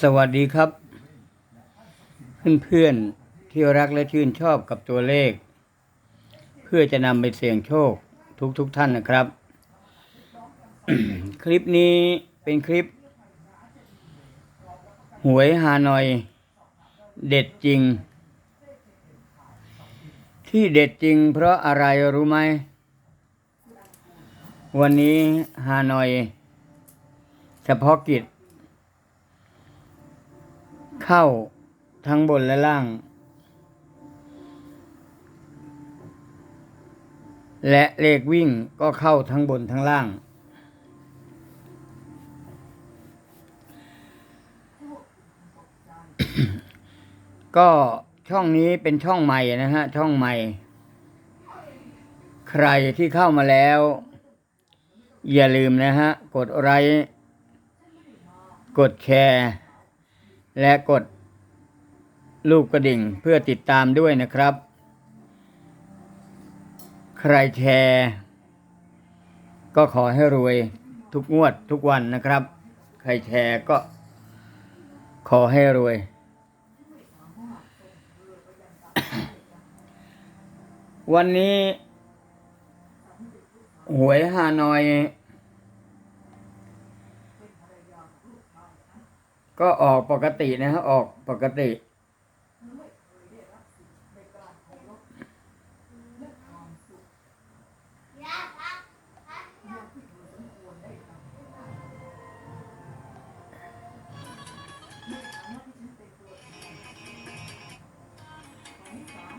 สวัสดีครับ เพื่อนๆที่รักและชื่นชอบกับตัวเลข เพื่อจะนำไปเสี่ยงโชคทุกๆทท่านนะครับ คลิปนี้เป็นคลิป หวยฮานอย เด็ดจริง ที่เด็ดจริงเพราะอะไรรู้ไหม วันนี้ฮานอย เฉพาะกิจ เข้าทั้งบนและล่าง และเลขวิ่งก็เข้าทั้งบนทั้งล่าง ก็ช่องนี้เป็นช่องใหม่นะฮะ ช่องใหม่ ใครที่เข้ามาแล้ว อย่าลืมนะฮะ กดไลค์ กดแชร์ และกดลูกกระดิ่งเพื่อติดตามด้วยนะครับ ใครแชร์ ก็ขอให้รวยทุกงวดทุกวันนะครับ ใครแชร์ก็ขอให้รวย วันนี้ หวยฮานอย ก็ออกปกตินะฮะออกปกติ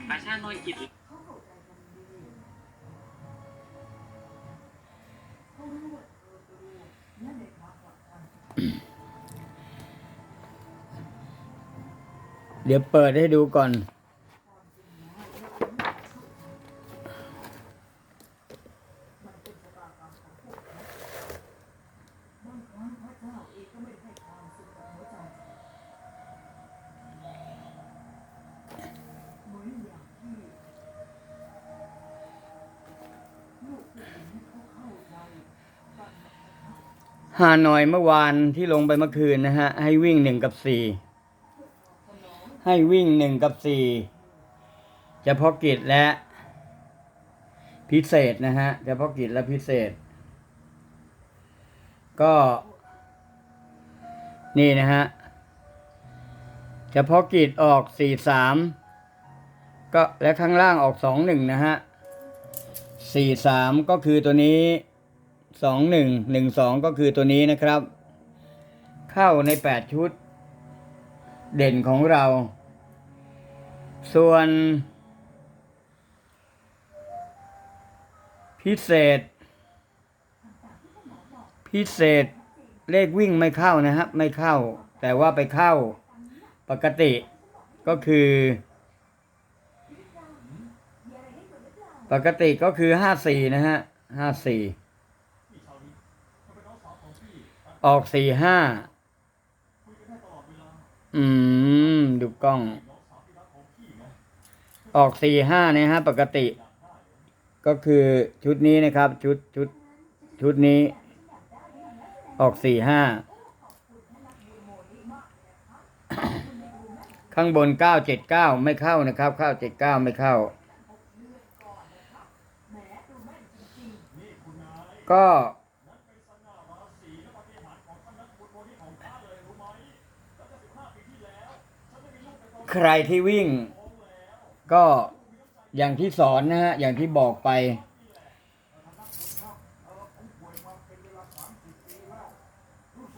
ปลาชาโนยกิจ เดี๋ยวเปิดให้ดูก่อน ฮานอยเมื่อวานที่ลงไปเมื่อคืนนะฮะ ให้วิ่งหนึ่งกับสี่ ให้วิ่งหนึ่งกับสี่เฉพาะกิจและพิเศษนะฮะเฉพาะกิจและพิเศษ ก็ นี่นะฮะเฉพาะกิจออกสี่สามก็และข้างล่างออกสองหนึ่งนะฮะสี่สามก็คือตัวนี้สองหนึ่งหนึ่งสองก็คือตัวนี้นะครับ เข้าในแปดชุด เด่นของเรา ส่วน พิเศษ พิเศษเลขวิ่งไม่เข้านะครับ ไม่เข้า แต่ว่าไปเข้าปกติก็คือ ปกติก็คือห้าสี่นะฮะห้าสี่ออกสี่ห้า อืม ดูกล้อง ออกสี่ห้าเนี่ยฮะ ปกติ ก็คือชุดนี้นะครับ ชุดชุด ชุดนี้ ออกสี่ห้าข้างบนเก้าเจ็ดเก้าไม่เข้านะครับเข้าเจ็ดเก้าไม่เข้า ก็ ใครที่วิ่ง ก็อย่างที่สอนนะฮะ อย่างที่บอกไป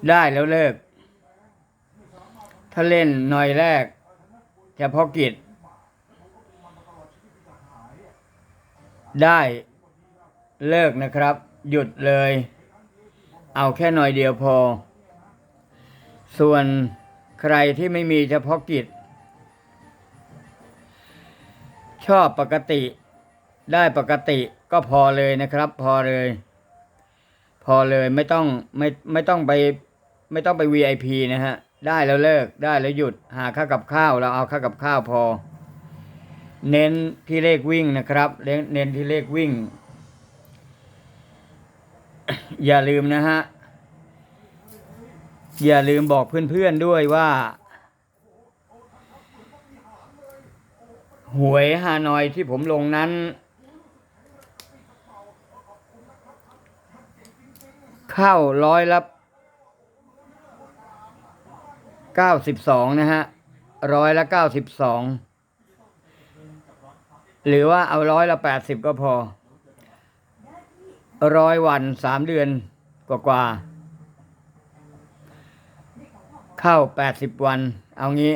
ได้แล้วเลิก ถ้าเล่นหน่อยแรกเฉพาะกิจ ได้เลิกนะครับ หยุดเลย เอาแค่หน่อยเดียวพอ ส่วนใครที่ไม่มีเฉพาะกิจ ชอบปกติ ได้ปกติก็พอเลยนะครับ พอเลย พอเลยไม่ต้องไม่ไม่ต้องไปไม่ต้องไป VIP นะฮะ ได้แล้วเลิกได้แล้วหยุดหาค่ากับข้าวเราเอาค่ากับข้าวพอ เน้นที่เลขวิ่งนะครับเน้นเน้นที่เลขวิ่ง อย่าลืมนะฮะ อย่าลืมบอกเพื่อนๆด้วยว่า หวยฮานอยที่ผมลงนั้น เข้าร้อยละเก้าสิบสองนะฮะร้อยละเก้าสิบสองหรือว่าเอาร้อยละแปดสิบก็พอร้อยวันสามเดือนกว่าๆเข้าแปดสิบวัน เอางี้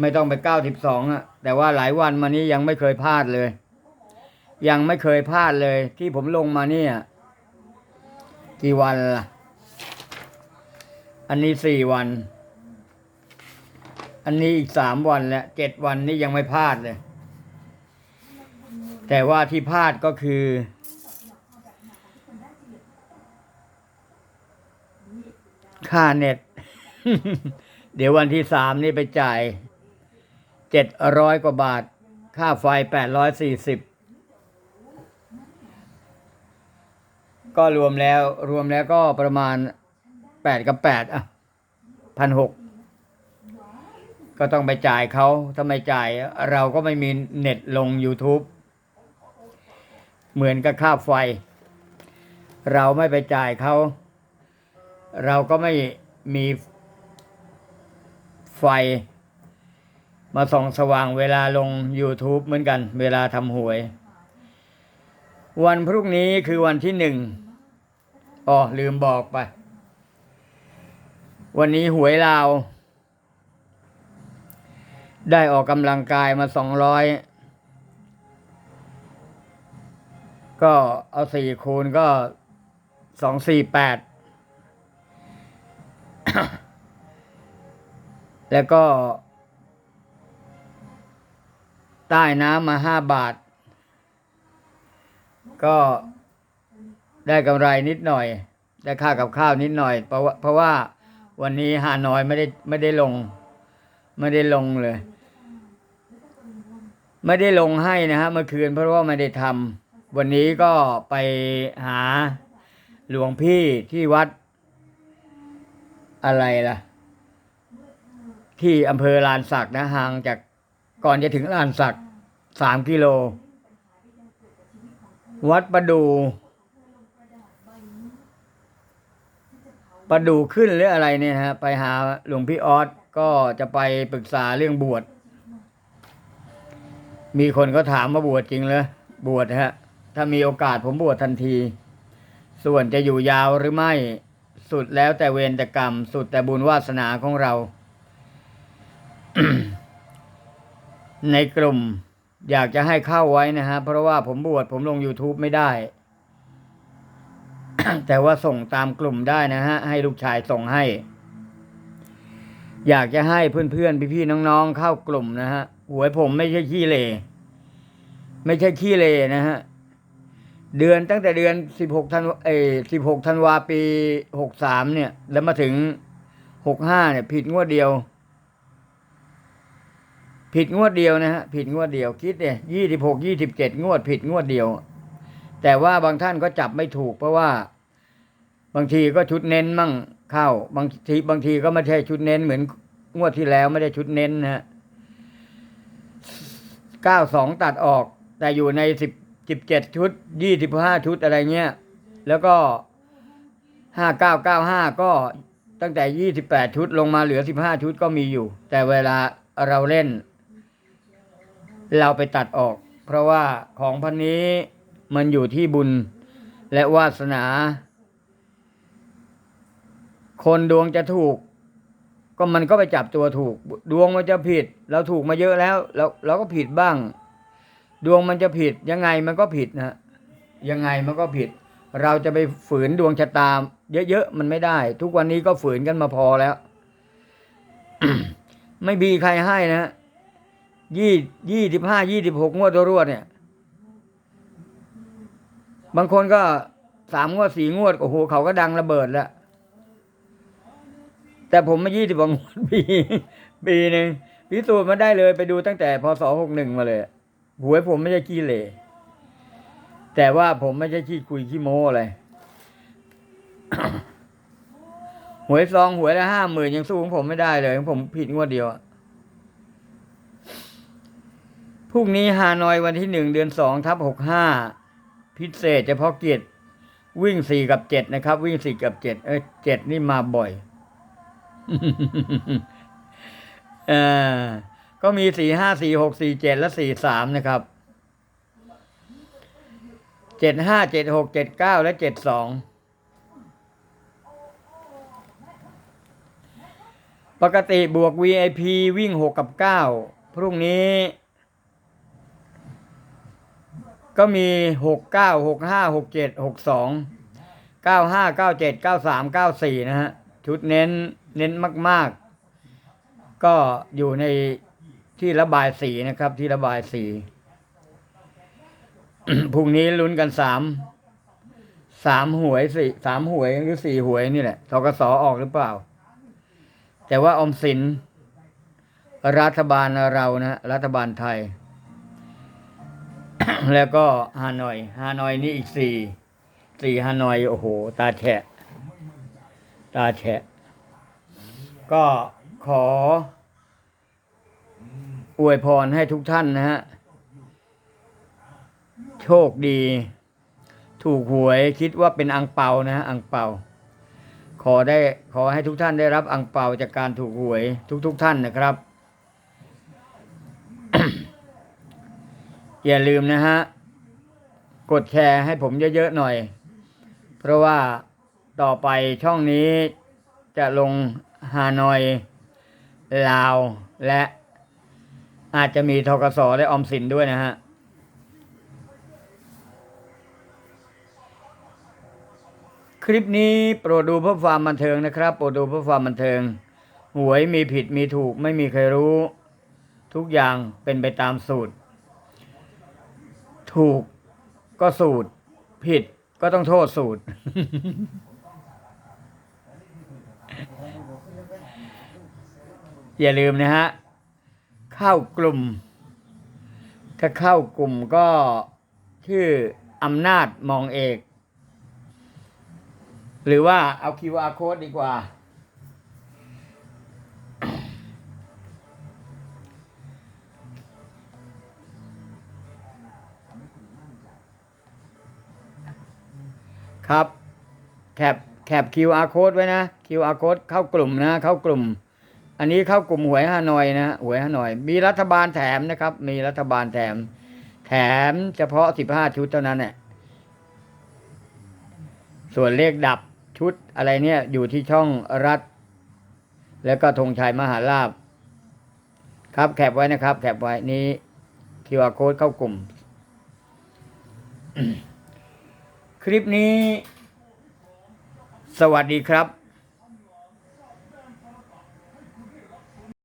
ไม่ต้องไปเก้าสิบสองอะ แต่ว่าหลายวันมานี้ยังไม่เคยพลาดเลย ยังไม่เคยพลาดเลย ที่ผมลงมาเนี่ยกี่วันล่ะ อันนี้สี่วัน อันนี้อีกสามวันแล้วเจ็ดวันนี้ยังไม่พลาดเลย แต่ว่าที่พลาดก็คือ ค่าเน็ต เดี๋ยววันที่สามนี่ไปจ่าย เจ็ดร้อยกว่าบาท ค่าไฟแปดร้อยสี่สิบก็รวมแล้วรวมแล้วก็ประมาณแปดกับแปดอะพันหกก็ต้องไปจ่ายเขาถ้าไม่จ่ายเราก็ไม่มีเน็ตลง YouTube เหมือนกับค่าไฟ เราไม่ไปจ่ายเขาเราก็ไม่มีไฟ มาส่องสว่างเวลาลง YouTube เหมือนกัน เวลาทำหวย วันพรุ่งนี้คือวันที่หนึ่งอ๋อลืมบอกไป วันนี้หวยลาว ได้ออกกำลังกายมาสองร้อยก็เอาสี่คูณก็สองสี่แปดแล้วก็ ใต้น้ำมาห้าบาท ก็ได้กำไรนิดหน่อย ได้ค่ากับข้าวนิดหน่อย เพราะว่าเพราะว่าวันนี้ฮานอยไม่ได้ไม่ได้ลง ไม่ได้ลงเลย ไม่ได้ลงให้นะฮะเมื่อคืนเพราะว่าไม่ได้ทำวันนี้ก็ไปหาหลวงพี่ที่วัด อะไรล่ะ ที่อำเภอลานสักนะห่างจาก ก่อนจะถึงลานสักสามกิโล วัดประดู ประดูขึ้นหรืออะไรเนี่ยฮะ ไปหาหลวงพี่ออสก็จะไปปรึกษาเรื่องบวช มีคนก็ถามว่าบวชจริงเหรอบวชฮะ ถ้ามีโอกาสผมบวชทันที ส่วนจะอยู่ยาวหรือไม่ สุดแล้วแต่เวรแต่กรรม สุดแต่บุญวาสนาของเรา ในกลุ่มอยากจะให้เข้าไว้นะฮะ เพราะว่าผมบวชผมลง YouTube ไม่ได้ แต่ว่าส่งตามกลุ่มได้นะฮะ ให้ลูกชายส่งให้ อยากจะให้เพื่อนๆ พี่ๆ น้องๆ เข้ากลุ่มนะฮะหวยผมไม่ใช่ขี้เลไม่ใช่ขี้เลนะฮะ เดือนตั้งแต่เดือนสิบหกธันวาเอสิบหกธันวาปีหกสามเนี่ย แล้วมาถึงหกห้าเนี่ย ผิดงวดเดียว ผิดงวดเดียวนะฮะผิดงวดเดียวคิดเนี่ยยี่สิบหกยี่สิบเจ็ดงวดผิดงวดเดียว แต่ว่าบางท่านก็จับไม่ถูก เพราะว่า บางทีก็ชุดเน้นมั่งเข้า บางทีบางทีก็ไม่ใช่ชุดเน้นเหมือนงวดที่แล้วไม่ได้ชุดเน้นนะฮะเก้าสองตัดออก แต่อยู่ในสิบสิบเจ็ดชุดยี่สิบห้าชุดอะไรเงี้ย แล้วก็ห้าเก้าเก้าห้าก็ตั้งแต่ยี่สิบแปดชุดลงมาเหลือสิบห้าชุดก็มีอยู่ แต่เวลาเราเล่น เราไปตัดออก เพราะว่าของพันนี้มันอยู่ที่บุญและวาสนา คนดวงจะถูก ก็มันก็ไปจับตัวถูก ดวงมันจะผิด เราถูกมาเยอะแล้ว เราเราก็ผิดบ้าง ดวงมันจะผิด ยังไงมันก็ผิดนะยังไงมันก็ผิด เราจะไปฝืนดวงชะตาเยอะๆมันไม่ได้ ทุกวันนี้ก็ฝืนกันมาพอแล้ว ไม่มีใครให้นะ ยี่ยี่สิบห้ายี่สิบหกงวดรวดเนี่ย บางคนก็สามงวดสี่งวดโอ้โหเขาก็ดังระเบิดแล้ว แต่ผมมายี่สิบกว่างวดปีปีหนึ่งพิสูจน์มาได้เลยไปดูตั้งแต่พศหกหนึ่งมาเลยหวยผมไม่ใช่ขี้เหร่แต่ว่าผมไม่ใช่ขี้คุยขี้โม้อะไรหวยซองหวยละห้าหมื่นยังสู้ของผมไม่ได้เลยของผมผิดงวดเดียวอะ พรุ่งนี้ฮานอยวันที่หนึ่งเดือนสองทับหกห้าพิเศษเฉพาะเกิจวิ่งสี่กับเจ็ดนะครับ วิ่งสี่กับเจ็ดเออเจ็ดนี่มาบ่อยเออก็มีสี่ห้าสี่หกสี่เจ็ดและสี่สามนะครับเจ็ดห้าเจ็ดหกเจ็ดเก้าและเจ็ดสองปกติบวก VIP วิ่งหกกับเก้าพรุ่งนี้ ก็มีหกเก้าหกห้าหกเจ็ดหกสองเก้าห้าเก้าเจ็ดเก้าสามเก้าสี่นะฮะ ชุดเน้นเน้นมาก ๆ ก็อยู่ในที่ระบายสีนะครับ ที่ระบายสีพรุ่งนี้ลุ้นกันสามสามหวยสี่สามหวยหรือสี่หวยนี่แหละทกสออกหรือเปล่า แต่ว่าอมสินรัฐบาลเรานะ รัฐบาลไทย แล้วก็ฮานอย ฮานอยนี่อีกสี่สี่ฮานอย โอ้โห ตาแฉะ ตาแฉะ ก็ขอ อวยพรให้ทุกท่านนะฮะ โชคดี ถูกหวยคิดว่าเป็นอังเปานะฮะ อังเปา ขอได้ขอให้ทุกท่านได้รับอังเปาจากการถูกหวยทุก ๆท่านนะครับ อย่าลืมนะฮะ กดแชร์ให้ผมเยอะๆหน่อย เพราะว่าต่อไปช่องนี้จะลงฮานอย ลาว และอาจจะมีทกสและออมสินด้วยนะฮะ คลิปนี้โปรดดูเพื่อความบันเทิงนะครับ โปรดดูเพื่อความบันเทิง หวยมีผิดมีถูกไม่มีใครรู้ ทุกอย่างเป็นไปตามสูตร ถูกก็สูตร ผิดก็ต้องโทษสูตร อย่าลืมนะฮะ เข้ากลุ่ม ถ้าเข้ากลุ่มก็ชื่ออำนาจมองเอก หรือว่าเอา QR code ดีกว่า ครับ แคปแคป QR code ไว้นะ QR code เข้ากลุ่มนะ เข้ากลุ่ม อันนี้เข้ากลุ่มหวยฮานอยนะหวยฮานอย มีรัฐบาลแถมนะครับ มีรัฐบาลแถม แถมเฉพาะสิบห้าชุดเท่านั้นแหละส่วนเลขดับชุดอะไรเนี่ย อยู่ที่ช่องรัฐ แล้วก็ธงชัยมหาลาบครับแคปไว้นะครับ แคปไว้นี้ QR code เข้ากลุ่ม คลิปนี้ สวัสดีครับ